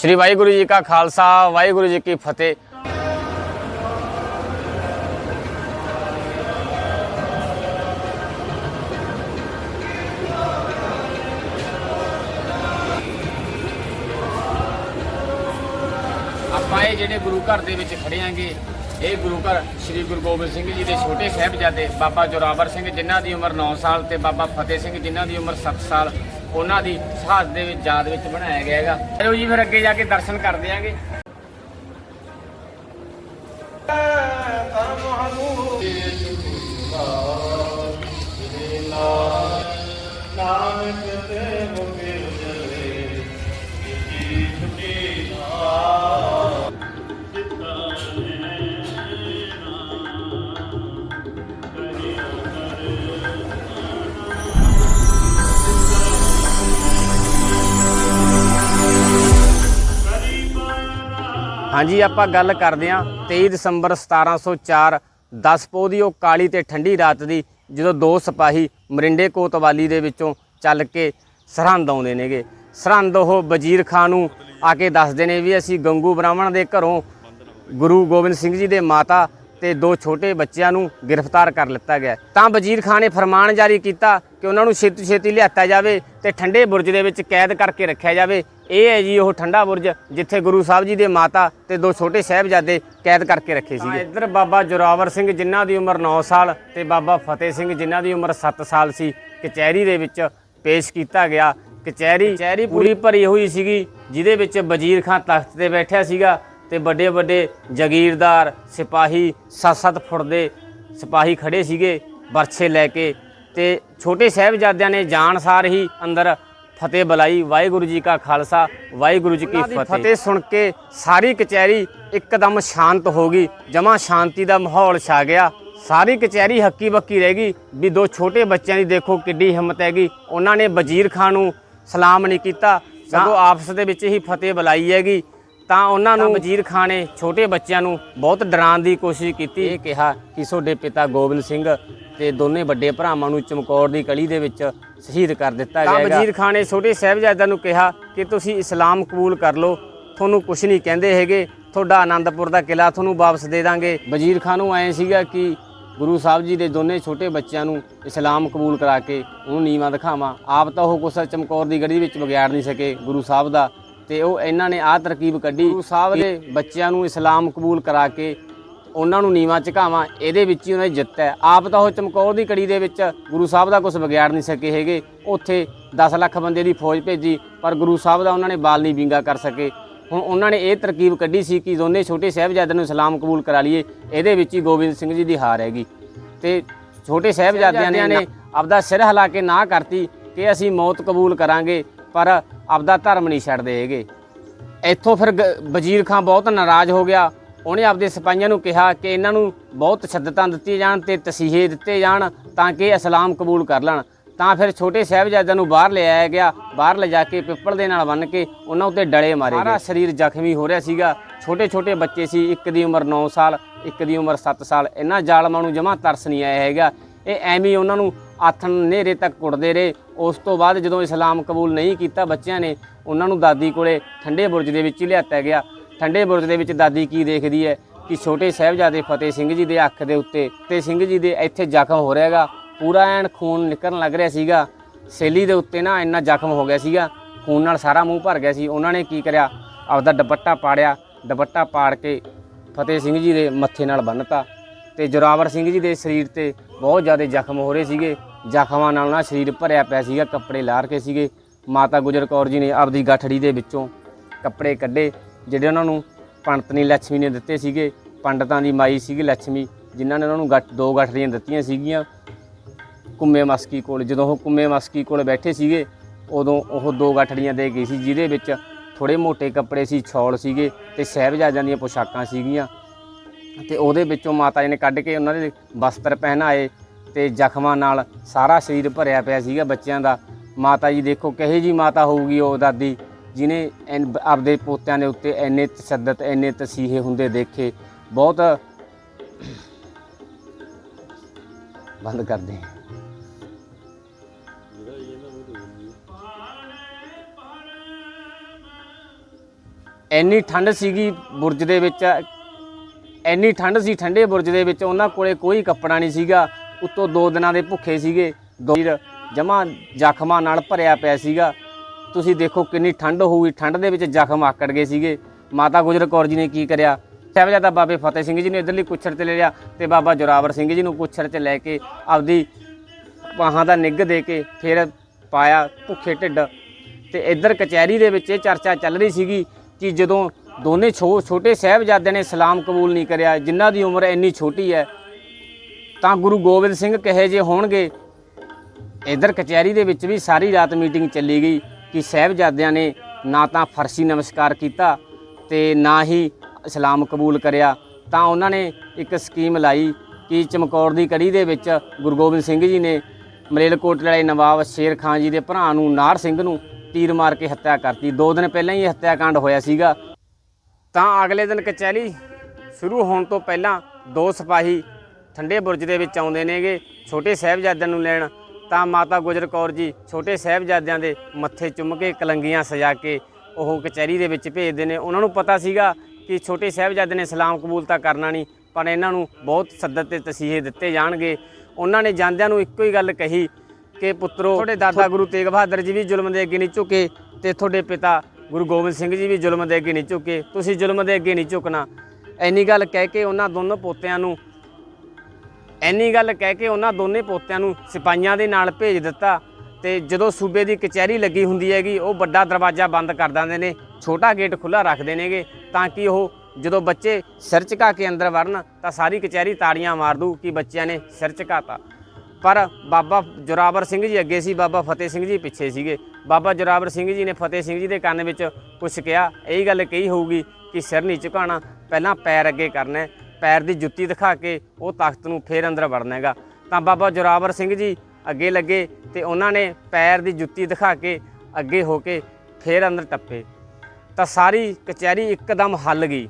ਸ੍ਰੀ ਵਾਹਿਗੁਰੂ ਜੀ ਕਾ ਖਾਲਸਾ, ਵਾਹਿਗੁਰੂ ਜੀ ਕੀ ਫਤਿਹ। ਆਪਾਂ ਇਹ ਜਿਹੜੇ ਗੁਰੂ ਘਰ ਦੇ ਵਿੱਚ ਖੜੇ ਆਂਗੇ, ਇਹ ਗੁਰੂ ਘਰ ਸ੍ਰੀ ਗੁਰੂ ਗੋਬਿੰਦ ਸਿੰਘ ਜੀ ਦੇ ਛੋਟੇ ਸਾਹਿਬਜ਼ਾਦੇ ਬਾਬਾ ਜੋਰਾਵਰ ਸਿੰਘ, ਜਿਨ੍ਹਾਂ ਦੀ ਉਮਰ 9 ਸਾਲ ਤੇ ਬਾਬਾ ਫਤਿਹ ਸਿੰਘ, ਜਿਨ੍ਹਾਂ ਦੀ ਉਮਰ 7 ਸਾਲ ਉਹਨਾਂ ਦੀ ਸ਼ਹਾਦਤ ਦੇ ਵਿੱਚ, ਯਾਦ ਵਿੱਚ ਬਣਾਇਆ ਗਿਆ ਹੈਗਾ। ਚਲੋ ਜੀ, ਫਿਰ ਅੱਗੇ ਜਾ ਕੇ ਦਰਸ਼ਨ ਕਰਦੇ ਆਂਗੇ ਨਾਨਕ ਤੇ ਮੁਕੇ ਹਾਂਜੀ, ਆਪਾਂ ਗੱਲ ਕਰਦੇ ਹਾਂ। 23 ਦਸੰਬਰ 1704 10 ਪੋਹ ਦੀ ਉਹ ਕਾਲੀ ਤੇ ਠੰਡੀ ਰਾਤ ਦੀ, ਜਦੋਂ ਦੋ ਸਿਪਾਹੀ ਮਰਿੰਡੇ ਕੋਤਵਾਲੀ ਦੇ ਵਿੱਚੋਂ ਚੱਲ ਕੇ ਸਰਹੰਦ ਆਉਂਦੇ ਨੇਗੇ। ਸਰਹੰਦ ਉਹ ਵਜ਼ੀਰ ਖਾਨ ਨੂੰ ਆ ਕੇ ਦੱਸਦੇ ਨੇ ਵੀ ਅਸੀਂ ਗੰਗੂ ਬ੍ਰਾਹਮਣ ਦੇ ਘਰੋਂ ਗੁਰੂ ਗੋਬਿੰਦ ਸਿੰਘ ਜੀ ਦੇ ਮਾਤਾ ਤੇ ਦੋ ਛੋਟੇ ਬੱਚਿਆਂ ਨੂੰ ਗ੍ਰਿਫਤਾਰ ਕਰ ਲਿੱਤਾ ਗਿਆ ਤਾਂ ਵਜ਼ੀਰ ਖਾਨ ਨੇ ਫਰਮਾਨ ਜਾਰੀ ਕੀਤਾ ਕਿ ਉਹਨਾਂ ਨੂੰ ਛੇਤੀ ਛੇਤੀ ਲਿਆਤਾ ਜਾਵੇ ਤੇ ਠੰਡੇ ਬੁਰਜ ਦੇ ਵਿੱਚ ਕੈਦ ਕਰਕੇ ਰੱਖਿਆ ਜਾਵੇ। ਇਹ ਹੈ ਜੀ ਉਹ ਠੰਡਾ ਬੁਰਜ ਜਿੱਥੇ ਗੁਰੂ ਸਾਹਿਬ ਜੀ ਦੇ ਮਾਤਾ ਤੇ ਦੋ ਛੋਟੇ ਸਾਹਿਬਜ਼ਾਦੇ ਕੈਦ ਕਰਕੇ ਰੱਖੇ ਸੀਗੇ। ਇੱਧਰ ਬਾਬਾ ਜੋਰਾਵਰ ਸਿੰਘ ਜਿਨ੍ਹਾਂ ਦੀ ਉਮਰ 9 ਸਾਲ ਤੇ ਬਾਬਾ ਫਤਿਹ ਸਿੰਘ ਜਿਨ੍ਹਾਂ ਦੀ ਉਮਰ 7 ਸਾਲ ਸੀ ਕਚਹਿਰੀ ਦੇ ਵਿੱਚ ਪੇਸ਼ ਕੀਤਾ ਗਿਆ। ਕਚਹਿਰੀ ਕਚਹਿਰੀ ਪੂਰੀ ਭਰੀ ਹੋਈ ਸੀਗੀ ਜਿਹਦੇ ਵਿੱਚ ਵਜ਼ੀਰ ਖਾਨ ਤਖਤ ਤੇ ਬੈਠਿਆ ਸੀਗਾ। ਤੇ ਵੱਡੇ ਵੱਡੇ ਜਗੀਰਦਾਰ ਸਿਪਾਹੀ 7-7 ਫੁੱਟ ਦੇ ਸਿਪਾਹੀ ਖੜੇ ਸੀਗੇ ਬਰਛੇ ਲੈ ਕੇ ਤੇ ਛੋਟੇ ਸਾਹਿਬਜ਼ਾਦਿਆਂ ਨੇ ਜਾਣ ਸਾਰ ਹੀ ਅੰਦਰ ਫਤਿਹ ਬੁਲਾਈ। ਵਾਹਿਗੁਰੂ ਜੀ ਕਾ ਖਾਲਸਾ ਵਾਹਿਗੁਰੂ ਜੀ ਕੀ ਫਤਿਹ। ਫਤਿਹ ਸੁਣ ਕੇ ਸਾਰੀ ਕਚਹਿਰੀ ਇੱਕਦਮ ਸ਼ਾਂਤ ਹੋ ਗਈ। ਜਮਾ ਸ਼ਾਂਤੀ ਦਾ ਮਾਹੌਲ ਛਾ ਗਿਆ। ਸਾਰੀ ਕਚਹਿਰੀ ਹੱਕੀ ਬੱਕੀ ਰਹਿ ਗਈ ਵੀ ਦੋ ਛੋਟੇ ਬੱਚਿਆਂ ਦੀ ਦੇਖੋ ਕਿੱਡੀ ਹਿੰਮਤ ਹੈਗੀ। ਉਹਨਾਂ ਨੇ ਵਜ਼ੀਰ ਖਾਨ ਨੂੰ ਸਲਾਮ ਨਹੀਂ ਕੀਤਾ। ਸਗੋਂ ਆਪਸ ਦੇ ਵਿੱਚ ਹੀ ਫਤਿਹ ਬੁਲਾਈ ਹੈਗੀ। ਤਾਂ ਉਹਨਾਂ ਨੂੰ ਵਜ਼ੀਰ ਖਾਨ ਨੇ ਛੋਟੇ ਬੱਚਿਆਂ ਨੂੰ ਬਹੁਤ ਡਰਾਉਣ ਦੀ ਕੋਸ਼ਿਸ਼ ਕੀਤੀ। ਇਹ ਕਿਹਾ ਕਿ ਤੁਹਾਡੇ ਪਿਤਾ ਗੋਬਿੰਦ ਸਿੰਘ ਤੇ ਦੋਨੇ ਵੱਡੇ ਭਰਾਵਾਂ ਨੂੰ ਚਮਕੌਰ ਦੀ ਕਲੀ ਦੇ ਵਿੱਚ ਸ਼ਹੀਦ ਕਰ ਦਿੱਤਾ ਗਿਆ ਹੈ ਵਜ਼ੀਰ ਖਾਨ ਨੇ ਛੋਟੇ ਸਾਹਿਬਜ਼ਾਦਿਆਂ ਨੂੰ ਕਿਹਾ ਕਿ ਤੁਸੀਂ ਇਸਲਾਮ ਕਬੂਲ ਕਰ ਲਓ। ਤੁਹਾਨੂੰ ਕੁਝ ਨਹੀਂ ਕਹਿੰਦੇ ਹੈਗੇ। ਤੁਹਾਡਾ ਆਨੰਦਪੁਰ ਦਾ ਕਿਲਾ ਤੁਹਾਨੂੰ ਵਾਪਸ ਦੇ ਦਾਂਗੇ। ਵਜ਼ੀਰ ਖਾਨ ਨੂੰ ਐ ਸੀਗਾ ਕਿ ਗੁਰੂ ਸਾਹਿਬ ਜੀ ਦੇ ਦੋਨੇ ਛੋਟੇ ਬੱਚਿਆਂ ਨੂੰ ਇਸਲਾਮ ਕਬੂਲ ਕਰਾ ਕੇ ਉਹਨੂੰ ਨੀਵਾਂ ਦਿਖਾਵਾਂ। ਆਪ ਤਾਂ ਉਹ ਕੁਛ ਚਮਕੌਰ ਦੀ ਗੜੀ ਵਿੱਚ ਵਿਗਾੜ ਨਹੀਂ ਸਕੇ। ਗੁਰੂ ਸਾਹਿਬ ਦਾ ਤੇ ਉਹ ਇਹਨਾਂ ਨੇ ਆਹ ਤਰਕੀਬ ਕੱਢੀ ਗੁਰੂ ਸਾਹਿਬ ਦੇ ਬੱਚਿਆਂ ਨੂੰ ਇਸਲਾਮ ਕਬੂਲ ਕਰਾ ਕੇ ਉਹਨਾਂ ਨੂੰ ਨੀਵਾਂ ਝੁਕਾਵਾਂ ਇਹਦੇ ਵਿੱਚ ਹੀ ਉਹਨਾਂ ਦੀ ਜਿੱਤ ਹੈ। ਆਪ ਤਾਂ ਉਹ ਚਮਕੌਰ ਦੀ ਕੜੀ ਦੇ ਵਿੱਚ ਗੁਰੂ ਸਾਹਿਬ ਦਾ ਕੁਝ ਵਿਗਾੜ ਨਹੀਂ ਸਕੇ ਹੈਗੇ। ਉੱਥੇ 10 ਲੱਖ ਬੰਦੇ ਦੀ ਫੌਜ ਭੇਜੀ ਪਰ ਗੁਰੂ ਸਾਹਿਬ ਦਾ ਉਹਨਾਂ ਨੇ ਬਾਲ ਨਹੀਂ ਵਿੰਗਾ ਕਰ ਸਕੇ। ਹੁਣ ਉਹਨਾਂ ਨੇ ਇਹ ਤਰਕੀਬ ਕੱਢੀ ਸੀ ਕਿ ਦੋਨੇ ਛੋਟੇ ਸਾਹਿਬਜ਼ਾਦਿਆਂ ਨੂੰ ਇਸਲਾਮ ਕਬੂਲ ਕਰਾ ਲਈਏ ਇਹਦੇ ਵਿੱਚ ਹੀ ਗੋਬਿੰਦ ਸਿੰਘ ਜੀ ਦੀ ਹਾਰ ਹੈਗੀ। ਤੇ ਛੋਟੇ ਸਾਹਿਬਜ਼ਾਦਿਆਂ ਨੇ ਆਪਦਾ ਸਿਰ ਹਿਲਾ ਕੇ ਨਾ ਕਰਤੀ ਕਿ ਅਸੀਂ ਮੌਤ ਕਬੂਲ ਕਰਾਂਗੇ ਪਰ ਆਪਦਾ ਧਰਮ ਨਹੀਂ ਛੱਡਦੇ ਹੈਗੇ। ਇੱਥੋਂ ਫਿਰ ਗ- ਵਜ਼ੀਰ ਖਾਨ ਬਹੁਤ ਨਾਰਾਜ਼ ਹੋ ਗਿਆ। ਉਹਨੇ ਆਪਦੇ ਸਿਪਾਹੀਆਂ ਨੂੰ ਕਿਹਾ ਕਿ ਇਹਨਾਂ ਨੂੰ ਬਹੁਤ ਸ਼ੱਦਤਾਂ ਦਿੱਤੀਆਂ ਜਾਣ ਤੇ ਤਸੀਹੇ ਦਿੱਤੇ ਜਾਣ ਤਾਂ ਕਿ ਇਸਲਾਮ ਕਬੂਲ ਕਰ ਲੈਣ। ਤਾਂ ਫਿਰ ਛੋਟੇ ਸਾਹਿਬਜ਼ਾਦਿਆਂ ਨੂੰ ਬਾਹਰ ਲਿਆਇਆ ਗਿਆ। ਬਾਹਰ ਲਿਜਾ ਕੇ ਪਿੱਪਲ ਦੇ ਨਾਲ ਬੰਨ੍ਹ ਕੇ ਉਹਨਾਂ ਉੱਤੇ ਡਲੇ ਮਾਰੇ ਗਏ। ਸਾਰਾ ਸਰੀਰ ਜ਼ਖਮੀ ਹੋ ਰਿਹਾ ਸੀਗਾ। ਛੋਟੇ ਛੋਟੇ ਬੱਚੇ ਸੀ। ਇੱਕ ਦੀ ਉਮਰ 9 ਸਾਲ, ਇੱਕ ਦੀ ਉਮਰ 7 ਸਾਲ। ਇਹਨਾਂ ਜ਼ਾਲਮਾਂ ਨੂੰ ਜਮਾ ਤਰਸ ਨਹੀਂ ਆਇਆ ਹੈਗਾ। ਇਹ ਐਵੇਂ ਉਹਨਾਂ ਨੂੰ ਆਥਣ ਨੇਰੇ ਤੱਕ ਕੁੱਟਦੇ ਰਹੇ। ਉਸ ਤੋਂ ਬਾਅਦ ਜਦੋਂ ਇਸਲਾਮ ਕਬੂਲ ਨਹੀਂ ਕੀਤਾ ਬੱਚਿਆਂ ਨੇ, ਉਹਨਾਂ ਨੂੰ ਦਾਦੀ ਕੋਲੇ ਠੰਡੇ ਬੁਰਜ ਦੇ ਵਿੱਚ ਹੀ ਲਿਆਤਾ ਗਿਆ। ਠੰਡੇ ਬੁਰਜ ਦੇ ਵਿੱਚ ਦਾਦੀ ਕੀ ਦੇਖਦੀ ਹੈ? ਕਿ ਛੋਟੇ ਸਾਹਿਬਜ਼ਾਦੇ ਫਤਿਹ ਸਿੰਘ ਜੀ ਦੇ ਅੱਖ ਦੇ ਉੱਤੇ, ਤੇ ਸਿੰਘ ਜੀ ਦੇ ਇੱਥੇ ਜ਼ਖਮ ਹੋ ਰਿਹਾ ਹੈਗਾ। ਪੂਰਾ ਐਨ ਖੂਨ ਨਿਕਲਣ ਲੱਗ ਰਿਹਾ ਸੀਗਾ। ਸੇਲੀ ਦੇ ਉੱਤੇ ਨਾ ਇੰਨਾ ਜ਼ਖਮ ਹੋ ਗਿਆ ਸੀਗਾ। ਖੂਨ ਨਾਲ ਸਾਰਾ ਮੂੰਹ ਭਰ ਗਿਆ ਸੀ। ਉਹਨਾਂ ਨੇ ਕੀ ਕਰਿਆ? ਆਪਦਾ ਦੁਪੱਟਾ ਪਾੜਿਆ। ਦੁਪੱਟਾ ਪਾੜ ਕੇ ਫਤਿਹ ਸਿੰਘ ਜੀ ਦੇ ਮੱਥੇ ਨਾਲ ਬੰਨਤਾ ਤੇ ਜੋਰਾਵਰ ਸਿੰਘ ਜੀ ਦੇ ਸਰੀਰ ਤੇ ਬਹੁਤ ਜ਼ਿਆਦਾ ਜ਼ਖਮ ਹੋ ਰਹੇ ਸੀਗੇ। ਜ਼ਖਮਾਂ ਨਾਲ ਉਹਨਾਂ ਸਰੀਰ ਭਰਿਆ ਪਿਆ ਸੀਗਾ, ਕੱਪੜੇ ਲਾਰ ਕੇ ਸੀਗੇ। ਮਾਤਾ ਗੁਜਰ ਕੌਰ ਜੀ ਨੇ ਆਪਦੀ ਗਠੜੀ ਦੇ ਵਿੱਚੋਂ ਕੱਪੜੇ ਕੱਢੇ, ਜਿਹੜੇ ਉਹਨਾਂ ਨੂੰ ਪੰਡਤਨੀ ਲక్ష్ਮੀ ਨੇ ਦਿੱਤੇ ਸੀਗੇ। ਪੰਡਤਾਂ ਦੀ ਮਾਈ ਸੀਗੀ ਲక్ష్ਮੀ ਜਿਨ੍ਹਾਂ ਨੇ ਉਹਨਾਂ ਨੂੰ ਗੱਠ ਦੋ ਗੱਠੜੀਆਂ ਦਿੱਤੀਆਂ ਸੀਗੀਆਂ। ਕੁੰਮੇ ਮਸਕੀ ਕੋਲ, ਜਦੋਂ ਉਹ ਕੁੰਮੇ ਮਸਕੀ ਕੋਲ ਬੈਠੇ ਸੀਗੇ, ਉਦੋਂ ਉਹ ਦੋ ਗੱਠੜੀਆਂ ਦੇ ਗਈ ਸੀ, ਜਿਹਦੇ ਵਿੱਚ ਥੋੜੇ ਮੋٹے ਕੱਪੜੇ ਸੀ, ਛੌਲ ਸੀਗੇ ਤੇ ਸਹਿਬਜ਼ਾਦਿਆਂ ਦੀਆਂ ਪੋਸ਼ਾਕਾਂ ਸੀਗੀਆਂ। ਤੇ ਉਹਦੇ ਵਿੱਚੋਂ ਮਾਤਾ ਜੀ ਨੇ ਕੱਢ ਕੇ ਉਹਨਾਂ ਦੇ ਵਸਤਰ ਪਹਿਨਾਏ ਤੇ ਜ਼ਖਮਾਂ ਨਾਲ ਸਾਰਾ ਸਰੀਰ ਭਰਿਆ ਪਿਆ ਸੀਗਾ ਬੱਚਿਆਂ ਦਾ। ਮਾਤਾ ਜੀ ਦੇਖੋ ਕਹੇ ਜੀ ਮਾਤਾ ਹੋਊਗੀ ਉਹ ਦਾਦੀ, ਜਿਨੇ ਐਨ- ਆਪਦੇ ਪੋਤਿਆਂ ਦੇ ਉੱਤੇ ਇੰਨੇ ਤਸ਼ੱਦਦ ਇੰਨੇ ਤਸੀਹੇ ਹੁੰਦੇ ਦੇਖੇ। ਬਹੁਤ ਬੰਦ ਕਰਦੇ ਹਾਂ ਇੰਨੀ ਠੰਡ ਸੀਗੀ ਬੁਰਜ ਦੇ ਵਿੱਚ ਇੰਨੀ ਠੰਡ ਸੀ ਠੰਡੇ ਬੁਰਜ ਦੇ ਵਿੱਚ, ਉਹਨਾਂ ਕੋਲੇ ਕੋਈ ਕੱਪੜਾ ਨਹੀਂ ਸੀਗਾ। ਉੱਤੋਂ ਦੋ ਦਿਨਾਂ ਦੇ ਭੁੱਖੇ ਸੀਗੇ। ਦੋ ਜਮਾ ਜ਼ਖਮਾਂ ਨਾਲ ਭਰਿਆ ਪਿਆ ਸੀਗਾ। ਤੁਸੀਂ ਦੇਖੋ ਕਿੰਨੀ ਠੰਡ ਹੋਊਗੀ। ਠੰਡ ਦੇ ਵਿੱਚ ਜ਼ਖਮ ਆਕੜ ਗਏ ਸੀਗੇ। ਮਾਤਾ ਗੁਜਰ ਕੌਰ ਜੀ ਨੇ ਕੀ ਕਰਿਆ? ਸਾਹਿਬਜ਼ਾਦਾ ਬਾਬੇ ਫਤਿਹ ਸਿੰਘ ਜੀ ਨੇ ਇਧਰਲੀ ਕੁੱਛੜ ਤੇ ਲੈ ਲਿਆ ਤੇ ਬਾਬਾ ਜੋਰਾਵਰ ਸਿੰਘ ਜੀ ਨੂੰ ਕੁੱਛੜ ਤੇ ਲੈ ਕੇ ਆਪਦੀ ਬਾਹਾਂ ਦਾ ਨਿੱਘ ਦੇ ਕੇ ਫਿਰ ਪਾਇਆ ਭੁੱਖੇ ਢਿੱਡ। ਤੇ ਇੱਧਰ ਕਚਹਿਰੀ ਦੇ ਵਿੱਚ ਇਹ ਚਰਚਾ ਚੱਲ ਰਹੀ ਸੀਗੀ ਕਿ ਜਦੋਂ ਦੋਨੇ ਛੋ ਛੋਟੇ ਸਾਹਿਬਜ਼ਾਦਿਆਂ ਨੇ ਸਲਾਮ ਕਬੂਲ ਨਹੀਂ ਕਰਿਆ, ਜਿਨ੍ਹਾਂ ਦੀ ਉਮਰ ਇੰਨੀ ਛੋਟੀ ਹੈ ਤਾਂ ਗੁਰੂ ਗੋਬਿੰਦ ਸਿੰਘ ਕਹੇ ਜੇ ਹੋਣਗੇ। ਇੱਧਰ ਕਚਹਿਰੀ ਦੇ ਵਿੱਚ ਵੀ ਸਾਰੀ ਰਾਤ ਮੀਟਿੰਗ ਚੱਲੀ ਗਈ ਕਿ ਸਾਹਿਬਜ਼ਾਦਿਆਂ ਨੇ ਨਾ ਤਾਂ ਫਰਸ਼ੀ ਨਮਸਕਾਰ ਕੀਤਾ ਤੇ ਨਾ ਹੀ ਇਸਲਾਮ ਕਬੂਲ ਕਰਿਆ। ਤਾਂ ਉਹਨਾਂ ਨੇ ਇੱਕ ਸਕੀਮ ਲਾਈ ਕਿ ਚਮਕੌਰ ਦੀ ਕੜੀ ਦੇ ਵਿੱਚ ਗੁਰੂ ਗੋਬਿੰਦ ਸਿੰਘ ਜੀ ਨੇ ਮਲੇਲਕੋਟ ਵਾਲੇ ਨਵਾਬ ਸ਼ੇਰ ਖਾਨ ਜੀ ਦੇ ਭਰਾ ਨੂੰ, ਨਾਰ ਸਿੰਘ ਨੂੰ ਤੀਰ ਮਾਰ ਕੇ ਹੱਤਿਆ ਕਰਤੀ। ਦੋ ਦਿਨ ਪਹਿਲਾਂ ਹੀ ਇਹ ਹੱਤਿਆਕਾਂਡ ਹੋਇਆ ਸੀਗਾ। ਤਾਂ ਅਗਲੇ ਦਿਨ ਕਚਹਿਰੀ ਸ਼ੁਰੂ ਹੋਣ ਤੋਂ ਪਹਿਲਾਂ ਦੋ ਸਿਪਾਹੀ ਠੰਡੇ ਬੁਰਜ ਦੇ ਵਿੱਚ ਆਉਂਦੇ ਨੇਗੇ ਛੋਟੇ ਸਾਹਿਬਜ਼ਾਦਿਆਂ ਨੂੰ ਲੈਣ। ਤਾਂ ਮਾਤਾ ਗੁਜਰ ਕੌਰ ਜੀ ਛੋਟੇ ਸਾਹਿਬਜ਼ਾਦਿਆਂ ਦੇ ਮੱਥੇ ਚੁੰਮ ਕੇ ਕਲੰਗੀਆਂ ਸਜਾ ਕੇ ਉਹ ਕਚਹਿਰੀ ਦੇ ਵਿੱਚ ਭੇਜਦੇ ਨੇ। ਉਹਨਾਂ ਨੂੰ ਪਤਾ ਸੀਗਾ ਕਿ ਛੋਟੇ ਸਾਹਿਬਜ਼ਾਦੇ ਨੇ ਇਸਲਾਮ ਕਬੂਲ ਤਾਂ ਕਰਨਾ ਨਹੀਂ ਪਰ ਇਹਨਾਂ ਨੂੰ ਬਹੁਤ ਸੱਦਤ ਤੇ ਤਸੀਹੇ ਦਿੱਤੇ ਜਾਣਗੇ। ਉਹਨਾਂ ਨੇ ਜਾਂਦਿਆਂ ਨੂੰ ਇੱਕੋ ਹੀ ਗੱਲ ਕਹੀ ਕਿ ਪੁੱਤਰੋ ਤੁਹਾਡੇ ਦਾਦਾ ਗੁਰੂ ਤੇਗ ਬਹਾਦਰ ਜੀ ਵੀ ਜ਼ੁਲਮ ਦੇ ਅੱਗੇ ਨਹੀਂ ਝੁਕੇ ਤੇ ਤੁਹਾਡੇ ਪਿਤਾ ਗੁਰੂ ਗੋਬਿੰਦ ਸਿੰਘ ਜੀ ਵੀ ਜ਼ੁਲਮ ਦੇ ਅੱਗੇ ਨਹੀਂ ਝੁਕੇ। ਤੁਸੀਂ ਜ਼ੁਲਮ ਦੇ ਅੱਗੇ ਨਹੀਂ ਝੁਕਣਾ। ਐਨੀ ਗੱਲ ਕਹਿ ਕੇ ਉਹਨਾਂ ਦੋਨੋਂ ਪੋਤਿਆਂ ਨੂੰ ਐਨੀ ਗੱਲ ਕਹਿ ਕੇ ਉਹਨਾਂ ਦੋਨੇ ਪੋਤਿਆਂ ਨੂੰ ਸਿਪਾਹੀਆਂ ਦੇ ਨਾਲ ਭੇਜ ਦਿੱਤਾ ਤੇ ਜਦੋਂ ਸੂਬੇ ਦੀ ਕਚਹਿਰੀ ਲੱਗੀ ਹੁੰਦੀ ਹੈਗੀ, ਉਹ ਵੱਡਾ ਦਰਵਾਜ਼ਾ ਬੰਦ ਕਰ ਦਿੰਦੇ ਨੇ, ਛੋਟਾ ਗੇਟ ਖੁੱਲਾ ਰੱਖਦੇ ਨੇਗੇ ਤਾਂ ਕਿ ਉਹ ਜਦੋਂ ਬੱਚੇ ਸਿਰ ਝੁਕਾ ਕੇ ਅੰਦਰ ਵੜਨ ਤਾਂ ਸਾਰੀ ਕਚਹਿਰੀ ਤਾੜੀਆਂ ਮਾਰ ਦੂ ਕਿ ਬੱਚਿਆਂ ਨੇ ਸਿਰ ਝੁਕਾਤਾ। ਪਰ ਬਾਬਾ ਜੋਰਾਵਰ ਸਿੰਘ ਜੀ ਅੱਗੇ ਸੀ, ਬਾਬਾ ਫਤਿਹ ਸਿੰਘ ਜੀ ਪਿੱਛੇ ਸੀਗੇ। ਬਾਬਾ ਜੋਰਾਵਰ ਸਿੰਘ ਜੀ ਨੇ ਫਤਿਹ ਸਿੰਘ ਜੀ ਦੇ ਕੰਨ ਵਿੱਚ ਕੁਝ ਕਿਹਾ, ਇਹੀ ਗੱਲ ਕਹੀ ਹੋਊਗੀ ਕਿ ਸਿਰ ਨਹੀਂ ਝੁਕਾਉਣਾ, ਪਹਿਲਾਂ ਪੈਰ ਅੱਗੇ ਕਰਨਾ ਪੈਰ ਦੀ ਜੁੱਤੀ ਦਿਖਾ ਕੇ ਉਹ ਤਖਤ ਨੂੰ ਫੇਰ ਅੰਦਰ ਵੜਨਾ ਹੈਗਾ। ਤਾਂ ਬਾਬਾ ਜੋਰਾਵਰ ਸਿੰਘ ਜੀ ਅੱਗੇ ਲੱਗੇ ਤੇ ਉਹਨਾਂ ਨੇ ਪੈਰ ਦੀ ਜੁੱਤੀ ਦਿਖਾ ਕੇ ਅੱਗੇ ਹੋ ਕੇ ਫੇਰ ਅੰਦਰ ਟੱਪੇ। ਤਾਂ ਸਾਰੀ ਕਚਹਿਰੀ ਇੱਕਦਮ ਹੱਲ ਗਈ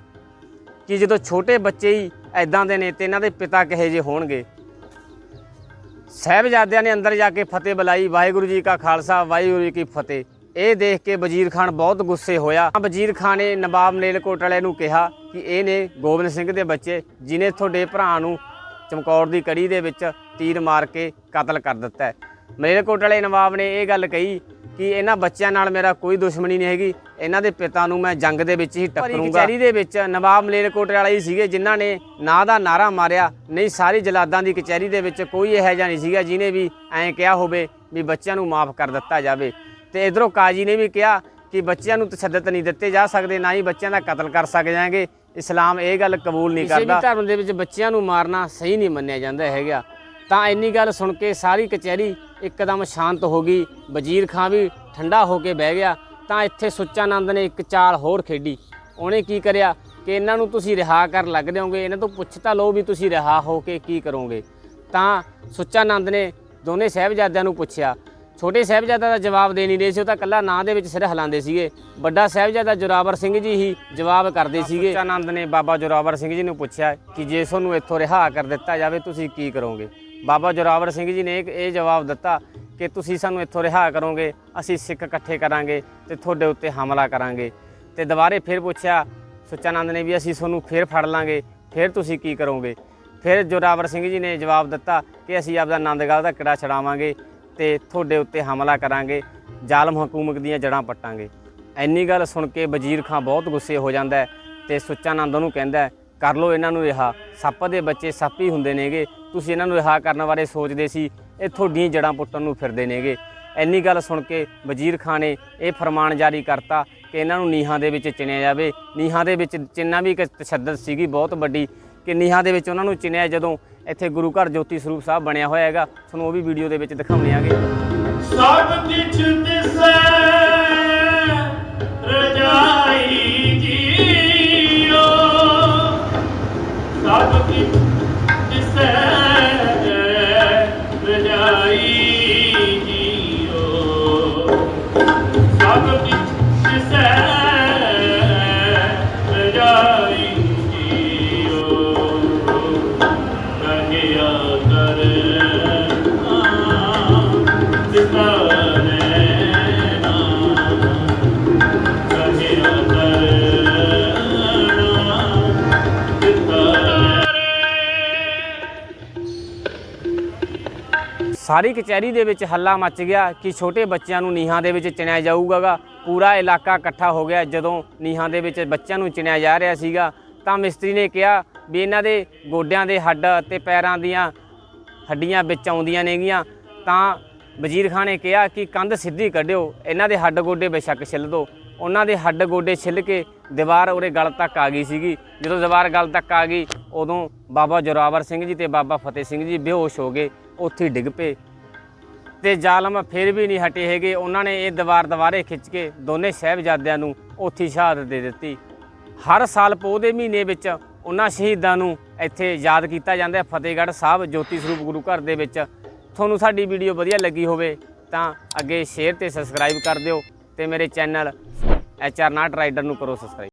ਕਿ ਜਦੋਂ ਛੋਟੇ ਬੱਚੇ ਹੀ ਐਦਾਂ ਦੇ ਨੇ ਤੇ ਇਹਨਾਂ ਦੇ ਪਿਤਾ ਕਹੇ ਜੇ ਹੋਣਗੇ। ਸਾਹਿਬਜ਼ਾਦਿਆਂ ਨੇ ਅੰਦਰ ਜਾ ਕੇ ਫਤਿਹ ਬੁਲਾਈ, ਵਾਹਿਗੁਰੂ ਜੀ ਕਾ ਖਾਲਸਾ, ਵਾਹਿਗੁਰੂ ਜੀ ਕੀ ਫਤਿਹ। ਇਹ ਦੇਖ ਕੇ ਵਜ਼ੀਰ ਖਾਨ ਬਹੁਤ ਗੁੱਸੇ ਹੋਇਆ। ਵਜ਼ੀਰ ਖਾਨ ਨੇ ਨਵਾਬ ਮਲੇਰਕੋਟ ਵਾਲੇ ਨੂੰ ਕਿਹਾ ਕਿ ਇਹ ਨੇ ਗੋਬਿੰਦ ਸਿੰਘ ਦੇ ਬੱਚੇ ਜਿਨੇ ਤੁਹਾਡੇ ਭਰਾ ਨੂੰ ਚਮਕੌਰ ਦੀ ਕੜੀ ਦੇ ਵਿੱਚ ਤੀਰ ਮਾਰ ਕੇ ਕਤਲ ਕਰ ਦਿੱਤਾ ਹੈ। ਮਲੇਰਕੋਟ ਵਾਲੇ ਨਵਾਬ ਨੇ ਇਹ ਗੱਲ ਕਹੀ ਕਿ ਇਹਨਾਂ ਬੱਚਿਆਂ ਨਾਲ ਮੇਰਾ ਕੋਈ ਦੁਸ਼ਮਣੀ ਨਹੀਂ ਹੈਗੀ। ਇਹਨਾਂ ਦੇ ਪਿਤਾ ਨੂੰ ਮੈਂ ਜੰਗ ਦੇ ਵਿੱਚ ਹੀ ਟੱਕਰੂੰਗਾ। ਕਚਹਿਰੀ ਦੇ ਵਿੱਚ ਨਵਾਬ ਮਲੇਰਕੋਟ ਵਾਲੇ ਹੀ ਸੀਗੇ ਜਿਨ੍ਹਾਂ ਨੇ ਨਾ ਦਾ ਨਾਰਾ ਮਾਰਿਆ ਨਹੀਂ ਸਾਰੀ ਜਲਾਦਾਂ ਦੀ ਕਚਹਿਰੀ ਦੇ ਵਿੱਚ ਕੋਈ ਇਹੋ ਜਿਹਾ ਨਹੀਂ ਸੀਗਾ ਜਿਹਨੇ ਵੀ ਐਂ ਕਿਹਾ ਹੋਵੇ ਵੀ ਬੱਚਿਆਂ ਨੂੰ ਮਾਫ ਕਰ ਦਿੱਤਾ ਜਾਵੇ। ਤੇ ਇਧਰੋਂ ਕਾਜੀ ਨੇ ਵੀ ਕਿਹਾ ਕਿ ਬੱਚਿਆਂ ਨੂੰ ਤਸ਼ੱਦਦ ਨਹੀਂ ਦਿੱਤੇ ਜਾ ਸਕਦੇ ਨਾ ਹੀ ਬੱਚਿਆਂ ਦਾ ਕਤਲ ਕਰ ਸਕ ਜਾਣਗੇ। ਇਸਲਾਮ ਇਹ ਗੱਲ ਕਬੂਲ ਨਹੀਂ ਕਰਦਾ ਕਿਸੇ ਵੀ ਧਰਮ ਦੇ ਵਿੱਚ ਬੱਚਿਆਂ ਨੂੰ ਮਾਰਨਾ ਸਹੀ ਨਹੀਂ ਮੰਨਿਆ ਜਾਂਦਾ ਹੈਗਾ। ਤਾਂ ਇੰਨੀ ਗੱਲ ਸੁਣ ਕੇ ਸਾਰੀ ਕਚਹਿਰੀ ਇੱਕਦਮ ਸ਼ਾਂਤ ਹੋ ਗਈ। ਵਜ਼ੀਰ ਖਾਂ ਵੀ ਠੰਡਾ ਹੋ ਕੇ ਬਹਿ ਗਿਆ। ਤਾਂ ਇੱਥੇ ਸੁੱਚਾਨੰਦ ਨੇ ਇੱਕ ਚਾਲ ਹੋਰ ਖੇਡੀ। ਉਹਨੇ ਕੀ ਕਰਿਆ ਕਿ ਇਹਨਾਂ ਨੂੰ ਤੁਸੀਂ ਰਿਹਾ ਕਰ ਲੱਗ ਦਿਓਗੇ ਇਹਨਾਂ ਤੋਂ ਪੁੱਛ ਤਾਂ ਲਓ ਵੀ ਤੁਸੀਂ ਰਿਹਾ ਹੋ ਕੇ ਕੀ ਕਰੋਗੇ। ਤਾਂ ਸੁੱਚਾਨੰਦ ਨੇ ਦੋਨੇ ਸਾਹਿਬਜ਼ਾਦਿਆਂ ਨੂੰ ਪੁੱਛਿਆ ਛੋਟੇ ਸਾਹਿਬਜ਼ਾਦਾ ਦਾ ਜਵਾਬ ਦੇ ਨਹੀਂ ਰਹੇ ਸੀ ਉਹ ਤਾਂ ਕੱਲਾ ਨਾਂ ਦੇ ਵਿੱਚ ਸਿਰ ਹਿਲਾਉਂਦੇ ਸੀਗੇ। ਵੱਡਾ ਸਾਹਿਬਜ਼ਾਦਾ ਜੋਰਾਵਰ ਸਿੰਘ ਜੀ ਹੀ ਜਵਾਬ ਕਰਦੇ ਸੀਗੇ। ਸੁੱਚਾਨੰਦ ਨੇ ਬਾਬਾ ਜੋਰਾਵਰ ਸਿੰਘ ਜੀ ਨੂੰ ਪੁੱਛਿਆ ਕਿ ਜੇ ਤੁਹਾਨੂੰ ਇੱਥੋਂ ਰਿਹਾ ਕਰ ਦਿੱਤਾ ਜਾਵੇ ਤੁਸੀਂ ਕੀ ਕਰੋਗੇ? ਬਾਬਾ ਜੋਰਾਵਰ ਸਿੰਘ ਜੀ ਨੇ ਇਹ ਜਵਾਬ ਦਿੱਤਾ ਕਿ ਤੁਸੀਂ ਸਾਨੂੰ ਇੱਥੋਂ ਰਿਹਾ ਕਰੋਗੇ ਅਸੀਂ ਸਿੱਖ ਇਕੱਠੇ ਕਰਾਂਗੇ ਤੇ ਤੁਹਾਡੇ ਉੱਤੇ ਹਮਲਾ ਕਰਾਂਗੇ। ਤੇ ਦੁਬਾਰੇ ਫਿਰ ਪੁੱਛਿਆ ਸੁੱਚਾਨੰਦ ਨੇ ਵੀ ਅਸੀਂ ਤੁਹਾਨੂੰ ਫਿਰ ਫੜ ਲਾਂਗੇ ਫਿਰ ਤੁਸੀਂ ਕੀ ਕਰੋਗੇ? ਫਿਰ ਜੋਰਾਵਰ ਸਿੰਘ ਜੀ ਨੇ ਜਵਾਬ ਦਿੱਤਾ ਕਿ ਅਸੀਂ ਆਪਦਾ ਆਨੰਦਗੜ੍ਹ ਦਾ ਕਿੜਾ ਛਡਾਵਾਂਗੇ ਤੇ ਤੁਹਾਡੇ ਉੱਤੇ ਹਮਲਾ ਕਰਾਂਗੇ, ਜ਼ਾਲਮ ਹਕੂਮਤ ਦੀਆਂ ਜੜਾਂ ਪੱਟਾਂਗੇ। ਐਨੀ ਗੱਲ ਸੁਣ ਕੇ ਵਜ਼ੀਰ ਖਾਂ ਬਹੁਤ ਗੁੱਸੇ ਹੋ ਜਾਂਦਾ ਹੈ ਤੇ ਸੁੱਚਾਨੰਦ ਉਹਨੂੰ ਕਹਿੰਦਾ ਕਰ ਲਓ ਇਹਨਾਂ ਨੂੰ ਰਿਹਾ ਸੱਪ ਦੇ ਬੱਚੇ ਸੱਪ ਹੀ ਹੁੰਦੇ ਨੇਗੇ, ਤੁਸੀਂ ਇਹਨਾਂ ਨੂੰ ਰਿਹਾ ਕਰਨ ਬਾਰੇ ਸੋਚਦੇ ਸੀ, ਇਹ ਤੁਹਾਡੀਆਂ ਜੜਾਂ ਪੁੱਟਣ ਨੂੰ ਫਿਰਦੇ ਨੇਗੇ। ਐਨੀ ਗੱਲ ਸੁਣ ਕੇ ਵਜ਼ੀਰ ਖਾਂ ਨੇ ਇਹ ਫਰਮਾਨ ਜਾਰੀ ਕਰਤਾ ਕਿ ਇਹਨਾਂ ਨੂੰ ਨੀਹਾਂ ਦੇ ਵਿੱਚ ਚਿਣਿਆ ਜਾਵੇ। ਨੀਹਾਂ ਦੇ ਵਿੱਚ ਚਿੰਨਾ ਵੀ ਇੱਕ ਤਸ਼ੱਦਦ ਸੀਗੀ, ਬਹੁਤ ਵੱਡੀ। ਕਿ ਨੀਹਾਂ ਦੇ ਵਿੱਚ ਉਹਨਾਂ ਨੂੰ ਚਿਣਿਆ ਜਦੋਂ ਇੱਥੇ ਗੁਰੂ ਘਰ ਜੋਤੀ ਸਰੂਪ ਸਾਹਿਬ ਬਣਿਆ ਹੋਇਆ ਹੈਗਾ। ਤੁਹਾਨੂੰ ਉਹ ਵੀ ਵੀਡੀਓ ਦੇ ਵਿੱਚ ਦਿਖਾਉਣੇ ਆਗੇ। ਸਭ ਕਿਛ ਸਾਰੀ ਕਚਹਿਰੀ ਦੇ ਵਿੱਚ ਹੱਲਾ ਮੱਚ ਗਿਆ ਕਿ ਛੋਟੇ ਬੱਚਿਆਂ ਨੂੰ ਨੀਹਾਂ ਦੇ ਵਿੱਚ ਚਿਣਿਆ ਜਾਊਗਾ ਪੂਰਾ ਇਲਾਕਾ ਇਕੱਠਾ ਹੋ ਗਿਆ ਜਦੋਂ ਨੀਹਾਂ ਦੇ ਵਿੱਚ ਬੱਚਿਆਂ ਨੂੰ ਚਿਣਿਆ ਜਾ ਰਿਹਾ ਸੀਗਾ। ਤਾਂ ਮਿਸਤਰੀ ਨੇ ਕਿਹਾ ਵੀ ਇਹਨਾਂ ਦੇ ਗੋਡਿਆਂ ਦੇ ਹੱਡ ਤੇ ਪੈਰਾਂ ਦੀਆਂ ਹੱਡੀਆਂ ਵਿੱਚ ਆਉਂਦੀਆਂ ਨੇਗੀਆਂ। ਤਾਂ ਵਜ਼ੀਰ ਖਾਨ ਨੇ ਕਿਹਾ ਕਿ ਕੰਧ ਸਿੱਧੀ ਕੱਢਿਓ, ਇਹਨਾਂ ਦੇ ਹੱਡ ਗੋਡੇ ਬੇਸ਼ੱਕ ਛਿੱਲ ਦਿਓ ਉਹਨਾਂ ਦੇ ਹੱਡ ਗੋਡੇ ਛਿੱਲ ਕੇ ਦੀਵਾਰ ਉਰੇ ਗਲ ਤੱਕ ਆ ਗਈ ਸੀਗੀ। ਜਦੋਂ ਦੀਵਾਰ ਗਲ ਤੱਕ ਆ ਗਈ, ਉਦੋਂ ਬਾਬਾ ਜੋਰਾਵਰ ਸਿੰਘ ਜੀ ਤੇ ਬਾਬਾ ਫਤਿਹ ਸਿੰਘ ਜੀ ਬੇਹੋਸ਼ ਹੋ ਗਏ। ਉੱਥੇ ਡਿੱਗ ਪਏ। ਤੇ ਜ਼ਾਲਮ ਫਿਰ ਵੀ ਨਹੀਂ ਹਟੇ ਹੈਗੇ। ਉਹਨਾਂ ਨੇ ਇਹ ਦੀਵਾਰ ਦੁਬਾਰੇ ਖਿੱਚ ਕੇ ਦੋਨੇ ਸਾਹਿਬਜ਼ਾਦਿਆਂ ਨੂੰ ਉੱਥੇ ਸ਼ਹਾਦਤ ਦੇ ਦਿੱਤੀ। ਹਰ ਸਾਲ ਪੋਹ ਦੇ ਮਹੀਨੇ ਵਿੱਚ ਉਹਨਾਂ ਸ਼ਹੀਦਾਂ ਨੂੰ ਇੱਥੇ ਯਾਦ ਕੀਤਾ ਜਾਂਦਾ ਹੈ। ਫਤਿਹਗੜ੍ਹ ਸਾਹਿਬ ਜੋਤੀ ਸਰੂਪ ਗੁਰੂ ਘਰ ਦੇ ਵਿੱਚ। ਤੁਹਾਨੂੰ ਸਾਡੀ ਵੀਡੀਓ ਵਧੀਆ ਲੱਗੀ ਹੋਵੇ ਤਾਂ ਅੱਗੇ ਸ਼ੇਅਰ ਤੇ ਸਬਸਕ੍ਰਾਈਬ ਕਰ ਦਿਓ ਤੇ ਮੇਰੇ channel H R not rider ਨੂੰ ਕਰੋ ਸਬਸਕ੍ਰਾਈਬ